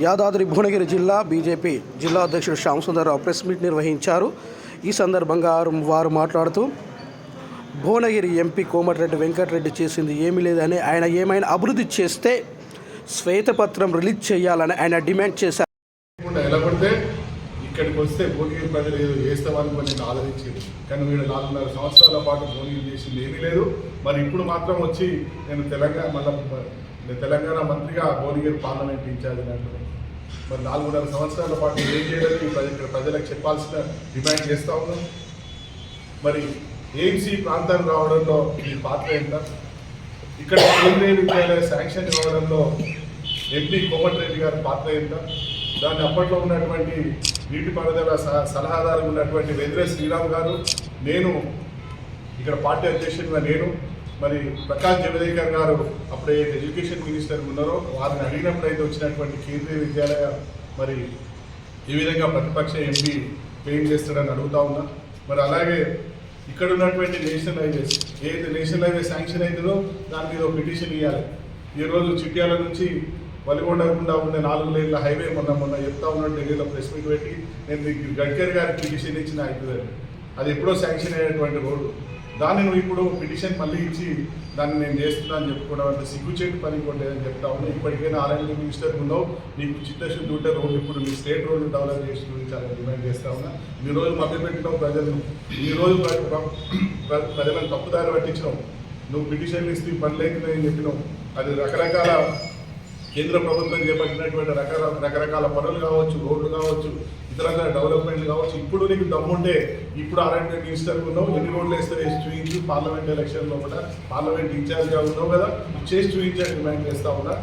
యాదాద్రి భువనగిరి జిల్లా బీజేపీ జిల్లా అధ్యక్షుడు శ్యామ్ సుందర్రావు ప్రెస్ మీట్ నిర్వహించారు. ఈ సందర్భంగా వారు- మాట్లాడుతూ భువనగిరి ఎంపీ కోమటిరెడ్డి వెంకటరెడ్డి చేసింది ఏమీ లేదని ఆయన ఏమైనా అభివృద్ధి చేస్తే శ్వేతపత్రం రిలీజ్ చేయాలని ఆయన డిమాండ్ చేశారు. ఇక్కడికి వస్తే భువనగిరి ప్రజలు ఏదో చేస్తామని మరి నేను ఆదరించింది కానీ వీడు నాలుగున్నర సంవత్సరాల పాటు భువనగిరి చేసింది ఏమీ లేదు. మరి ఇప్పుడు మాత్రం వచ్చి నేను తెలంగాణ మళ్ళీ తెలంగాణ మంత్రిగా భువనగిరి పార్లమెంట్ ఇన్ఛార్జ్ అని అంటున్నాను మరి నాలుగున్నర సంవత్సరాల పాటు ఏం చేయలేదు ఇక్కడ ప్రజలకు చెప్పాల్సిన డిమాండ్ చేస్తా ఉన్నాం. మరి ఎయిమ్స్ ఈ ప్రాంతానికి రావడంలో మీ పాత్ర ఎంత ఇక్కడ కేంద్రీయ విద్యాలయ శాంక్షన్ ఇవ్వడంలో ఎంపీ కోమటిరెడ్డి గారి పాత్ర ఎంత దాన్ని అప్పట్లో ఉన్నటువంటి నీటిపారుదల స- సలహాదారు ఉన్నటువంటి వెదిరే శ్రీరామ్ గారు నేను ఇక్కడ పార్టీ అధ్యక్షుడిగా నేను మరి ప్రకాష్ జవదేకర్ గారు అప్పుడే ఎడ్యుకేషన్ మినిస్టర్ ఉన్నారో వారిని అడిగినప్పుడు అయితే వచ్చినటువంటి కేంద్రీయ విద్యాలయ మరి ఈ విధంగా ప్రతిపక్ష ఎంపీ ఏం చేస్తాడని అడుగుతా ఉన్నా. మరి అలాగే ఇక్కడ ఉన్నటువంటి నేషనల్ హైవేస్ ఏదైతే నేషనల్ హైవే శాంక్షన్ అయిందో దాని మీద ఒక పిటిషన్ ఇవ్వాలి ఈ చిట్యాల నుంచి వలిగొండకుండా ఉండే నాలుగు లేన్ల హైవే మొన్న మొన్న చెప్తా ఉన్నాడు ఢిల్లీలో ప్రెస్ మీట్ పెట్టి నేను గడ్కరీ గారికి పిటిషన్ ఇచ్చిన అవుతుందని అది ఎప్పుడో శాంక్షన్ అయ్యేటువంటి రోడ్డు దాన్ని నువ్వు ఇప్పుడు పిటిషన్ మళ్ళీ ఇచ్చి దాన్ని నేను చేస్తున్నా అని చెప్పుకోవడం అంటే సిగ్గుచేటు పని కొట్టేదని చెప్తా ఉన్నా. ఇప్పటికైనా ఆర్ఎండ్బి మినిస్టర్ ఉన్నావు నీకు చిత్తశుద్ధి ఉంటే రోడ్డు ఇప్పుడు మీ స్టేట్ రోడ్డు డెవలప్ చేసి చాలా డిమాండ్ చేస్తా ఉన్నా. ఈ రోజు మభ్యపెట్టినావు ప్రజలను ఈ రోజు ప్ర- ప్రజలను తప్పుదారి పట్టించినావు. నువ్వు పిటిషన్లు ఇస్తే పని లేదని చెప్పినావు? అది రకరకాల కేంద్ర ప్రభుత్వం చేపట్టినటువంటి రకాల రకరకాల పనులు కావచ్చు రోడ్లు కావచ్చు ఇతరంగా డెవలప్మెంట్ కావచ్చు. ఇప్పుడు నీకు దమ్ముంటే ఇప్పుడు ఆర్ఎండ్ మినిస్టర్ ఉన్నావు ఎన్ని రోడ్లు వేస్తే వేసి చూపించి పార్లమెంట్ ఎలక్షన్లో కూడా పార్లమెంట్ ఇన్ఛార్జ్గా ఉన్నావు కదా చేసి చూపించే డిమాండ్ చేస్తా ఉన్నా.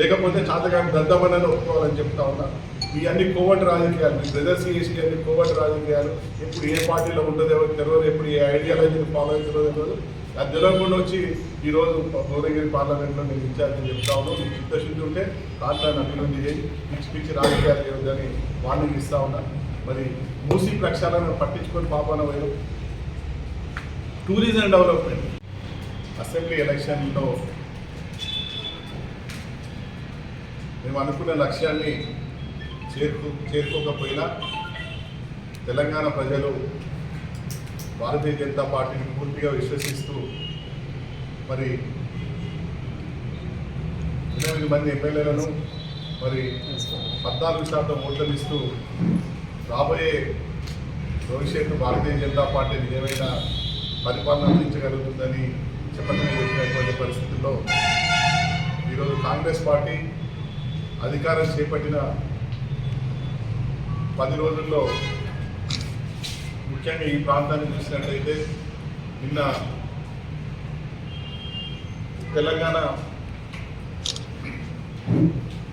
లేకపోతే చాతగాని దద్దమని ఒప్పుకోవాలని చెప్తా ఉన్నా. మీ అన్ని కోవట్ రాజకీయాలు మీ బ్రదర్స్ చేసి అన్ని కోవట్ రాజకీయాలు ఎప్పుడు ఏ పార్టీలో ఉంటుందో ఎవరు తెలియదు ఎప్పుడు ఏ ఐడియాలజీని ఫాలో అవుతుందో తెలియదు అది తెలియకుండా వచ్చి ఈరోజు భువనగిరి పార్లమెంట్లో నేను ఇన్ఛార్జ్ చెప్తా ఉన్నాను. మీకు చిత్తశుద్ధి ఉంటే రాష్ట్రాన్ని అభివృద్ధి చేయి. పిచ్చి పిచ్చి రాజకీయాలు చేయొద్దని వార్నింగ్ ఇస్తా ఉన్నాను మరి మూసీ ప్రక్షాళన పట్టించుకొని పాపాన వేరు. Tourism development. అసెంబ్లీ ఎలక్షన్లో మేము అనుకున్న లక్ష్యాన్ని చేరుకు చేరుకోకపోయినా తెలంగాణ ప్రజలు భారతీయ జనతా పార్టీని పూర్తిగా విశ్వసిస్తూ మరి ఎనిమిది మంది ఎమ్మెల్యేలను మరి పద్నాలుగు శాతం ఓట్లనిస్తూ రాబోయే భవిష్యత్తు భారతీయ జనతా పార్టీ నిజమైన పరిపాలన అందించగలుగుతుందని చెప్పడం చెప్పినటువంటి పరిస్థితుల్లో ఈరోజు కాంగ్రెస్ పార్టీ అధికారం చేపట్టిన పది రోజుల్లో ముఖ్యంగా ఈ ప్రాంతాన్ని చూసినట్లయితే నిన్న తెలంగాణ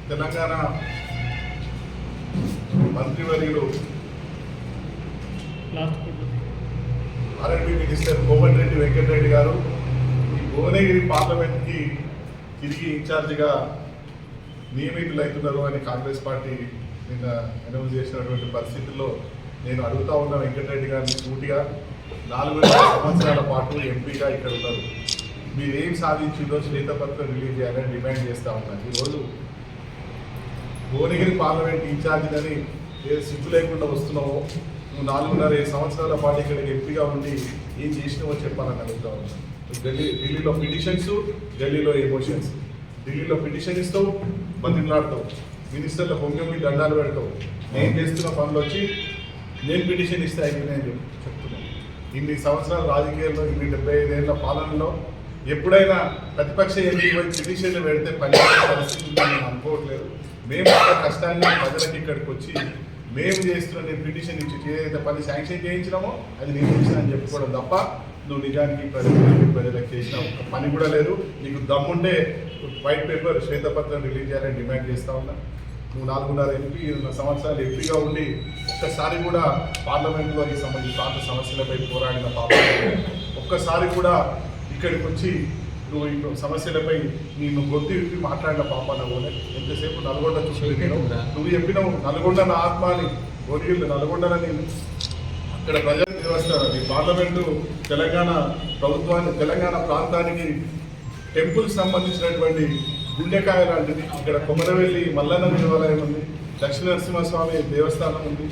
తెలంగాణ మంత్రివర్యులు ఆర్ఎండ్బి మినిస్టర్ వెంకట్ వెంకటరెడ్డి గారు ఈ భువనగిరి పార్లమెంట్కి తిరిగి ఇన్ఛార్జిగా నియమితులవుతున్నారు అని కాంగ్రెస్ పార్టీ నిన్న అనౌన్స్ చేసినటువంటి పరిస్థితుల్లో నేను అడుగుతా ఉన్న వెంకటరెడ్డి గారిని పూర్తిగా. నాలుగు సంవత్సరాల పాటు ఎంపీగా ఇక్కడ ఉన్నారు. మీరు ఏం సాధించిందో శ్వేతపత్రం రిలీజ్ చేయాలని డిమాండ్ చేస్తా ఉన్నాను ఈరోజు భువనగిరి పార్లమెంట్ ఇన్ఛార్జిదని ఏ సిగ్గు లేకుండా వస్తున్నావో నువ్వు నాలుగున్నర ఐదు సంవత్సరాల పాటు ఇక్కడ ఎంపీగా ఉండి ఏం చేసినావో చెప్పాలని అడుగుతా ఉన్నాను ఢిల్లీ ఢిల్లీలో పిటిషన్స్ ఢిల్లీలో ఎమోషన్స్. ఢిల్లీలో పిటిషన్ ఇస్తావు బతిమలాడతావు. మినిస్టర్ల పొంగి దండాలు పెడతావు. నేను చేస్తున్న పనులు వచ్చి నేను పిటిషన్ ఇస్తే అయిపోయినాయని చెప్పి చెప్తున్నాను. ఇన్ని సంవత్సరాల రాజకీయాల్లో ఇన్ని డెబ్బై ఐదేళ్ళ పాలనలో ఎప్పుడైనా ప్రతిపక్ష ఎంపీ పిటిషన్లు పెడితే పని పరిస్థితి నేను అనుకోవట్లేదు. మేము అంత కష్టాన్ని ప్రజలకు ఇక్కడికి వచ్చి మేము చేస్తున్న నేను పిటిషన్ ఇచ్చి ఏదైతే పని శాంక్షన్ చేయించినామో అది నేను చేసిన అని చెప్పుకోవడం తప్ప నువ్వు నిజానికి ప్రజలకు ప్రజలకు చేసిన ఒక పని కూడా లేదు. నీకు దమ్ముండే వైట్ పేపర్ శ్వేతపత్రం రిలీజ్ చేయాలని డిమాండ్ చేస్తా ఉన్నా. నువ్వు నాలుగున్నర ఎంపీ సంవత్సరాలు ఎంపీగా ఉండి ఒక్కసారి కూడా పార్లమెంట్లో ఈ ఈ ప్రాంత సమస్యలపై పోరాడిన పాపం ఒక్కసారి కూడా ఇక్కడికి వచ్చి నువ్వు సమస్యలపై నేను గొంతు విప్పి మాట్లాడిన పాపాన కూడా ఎంతసేపు నల్గొండ చూసి నువ్వు చెప్పినావు నల్గొండ నా ఆత్మ అని నల్గొండని ఇక్కడ ప్రజలు నిర్వహిస్తారు అది పార్లమెంటు తెలంగాణ ప్రభుత్వాన్ని తెలంగాణ ప్రాంతానికి టెంపుల్ సంబంధించినటువంటి గుండెకాయ లాంటిది. ఇక్కడ కొమరవెల్లి మల్లన్న దేవాలయం ఉంది దక్షిణ నరసింహస్వామి దేవస్థానం ఉంది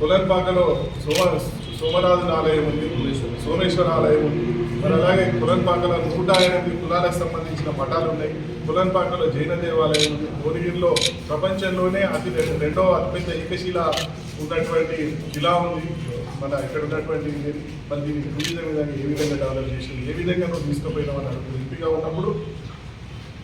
కులన్పాకలో సోమ సోమనాథుని ఆలయం ఉంది సోమేశ్వర ఆలయం ఉంది. మరి అలాగే కులన్పాకలో నూట ఎనిమిది కులాలకు సంబంధించిన మఠాలు ఉన్నాయి. కులన్పాకలో జైన దేవాలయం ఉంది. భువనగిరిలో ప్రపంచంలోనే అతి రె- రెండో అతిపెద్ద ఏకశిల ఉన్నటువంటి జిల్లా ఉంది. మన ఇక్కడ ఉన్నటువంటి ఇది మరి దీన్ని టూరిజం విధంగా ఏ విధంగా డెవలప్ చేసింది ఏ విధంగా నువ్వు తీసుకుపోయినావు అని ఎంపీగా ఉన్నప్పుడు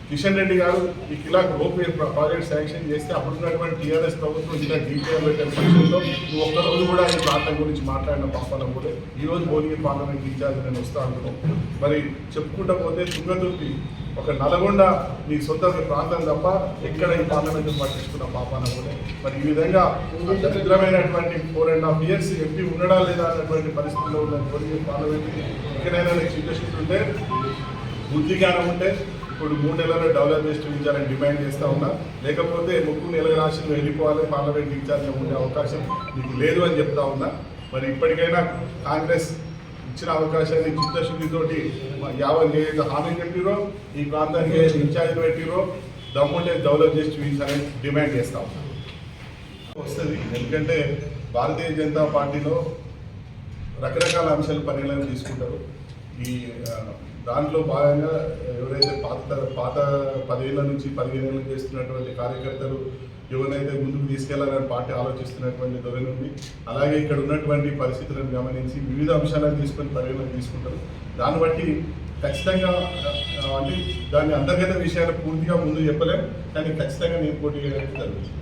కిషన్ రెడ్డి గారు ఈ కిలాకు రోప్ ప్రాజెక్ట్ శాంక్షన్ చేస్తే అప్పుడున్నటువంటి టీఆర్ఎస్ ప్రభుత్వం ఇచ్చిన డీపీఆర్ పెట్టిన పక్షంలో నువ్వు కూడా ఈ ప్రాంతం గురించి మాట్లాడిన పాపనం కూడా ఈ రోజు పార్లమెంట్ ఇన్ఛార్జ్ నేను వస్తా అంటున్నాం. మరి చెప్పుకుంటా పోతే తుంగతుర్తి ఒక నల్గొండ నీ సొంత ప్రాంతం తప్ప ఎక్కడ ఈ పార్లమెంట్ పట్టించుకున్న పాపాన కూడా. మరి ఈ విధంగా దరిద్రమైనటువంటి four and half years MP ఉండడా లేదా అన్నటువంటి పరిస్థితిలో ఉన్న భువనగిరి పార్లమెంట్ ఎక్కడైనా నీకు చిత్తశుద్ధి ఉంటే బుద్ధి జ్ఞానం ఉంటే ఇప్పుడు మూడు నెలల్లో డెవలప్ చేసి చూపించాలని డిమాండ్ చేస్తూ ఉన్నా. లేకపోతే ముక్కు నెల రాసి వెళ్ళిపోవాలి పార్లమెంట్ ఇన్ఛార్జ్గా ఉండే అవకాశం మీకు లేదు అని చెప్తా ఉన్నా. మరి ఇప్పటికైనా కాంగ్రెస్ ఇచ్చిన అవకాశాన్ని చిత్తశుద్ధితోటి యావత్ యాభై ఏదైతే హామీ పెట్టిరో ఈ ప్రాంతానికి ఏదైతే ఇన్ఛార్జ్ పెట్టిరో దమ్ముండే డెవలప్ చేసి చూపించాలని డిమాండ్ చేస్తా ఉన్నా. వస్తుంది. ఎందుకంటే భారతీయ జనతా పార్టీలో రకరకాల అంశాలు పరిగణలోకి తీసుకుంటారు. ఈ దాంట్లో భాగంగా ఎవరైతే పాత పాత పదేళ్ళ నుంచి పదిహేను చేస్తున్నటువంటి కార్యకర్తలు ఎవరినైతే ముందుకు తీసుకెళ్ళాలని పార్టీ ఆలోచిస్తున్నటువంటి ధోరణి ఉంది. అలాగే ఇక్కడ ఉన్నటువంటి పరిస్థితులను గమనించి వివిధ అంశాలను తీసుకొని పరిగణలోకి తీసుకుంటారు. దాన్ని బట్టి ఖచ్చితంగా అంటే దాని అంతర్గత విషయాలు పూర్తిగా ముందు చెప్పలేం కానీ ఖచ్చితంగా నేను పోటీ చేయడానికి జరుగుతుంది.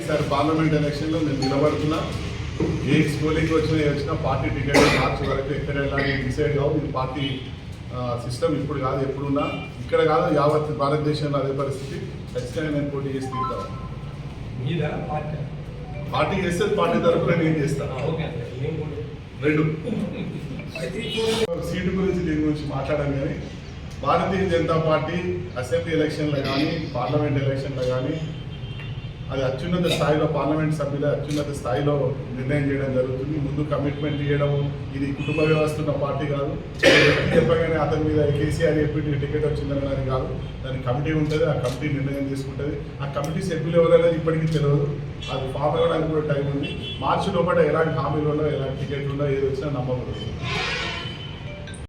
ఈసారి పార్లమెంట్ ఎలక్షన్లో నేను నిలబడుతున్నా. ఏ స్కూలింగ్ వచ్చినా వచ్చినా పార్టీ టికెట్ మార్చి వరకు ఎక్కడ వెళ్ళాలి డిసైడ్ కావు ఇది పార్టీ సిస్టమ్ ఇప్పుడు కాదు ఎప్పుడున్నా. ఇక్కడ కాదు యావత్ భారతదేశంలో అదే పరిస్థితి. ఖచ్చితంగా నేను పోటీ చేసి తీరుతాను పార్టీ? చేస్తే పార్టీ తరఫున నేను చేస్తాను రెండు. సీటు గురించి దీని గురించి మాట్లాడాను కానీ భారతీయ జనతా పార్టీ అసెంబ్లీ ఎలక్షన్లో కానీ పార్లమెంట్ ఎలక్షన్లో కానీ అది అత్యున్నత స్థాయిలో పార్లమెంట్ సభ్యులు అత్యున్నత స్థాయిలో నిర్ణయం చేయడం జరుగుతుంది. ముందు కమిట్మెంట్ చేయడం ఇది కుటుంబ వ్యవస్థ ఉన్న పార్టీ కాదు. చెప్పగానే అతని మీద కేసీఆర్ చెప్పి టికెట్ వచ్చిందని అది కాదు. దాని కమిటీ ఉంటుంది ఆ కమిటీ నిర్ణయం తీసుకుంటుంది. ఆ కమిటీ సభ్యులు ఎవరనేది ఇప్పటికీ తెలియదు. అది ఫామ్ అవ్వడానికి కూడా టైం ఉంది. మార్చి లోపల ఎలాంటి హామీలు ఉండవు ఎలాంటి టికెట్లు ఉండవు ఏది వచ్చినా నమ్మకం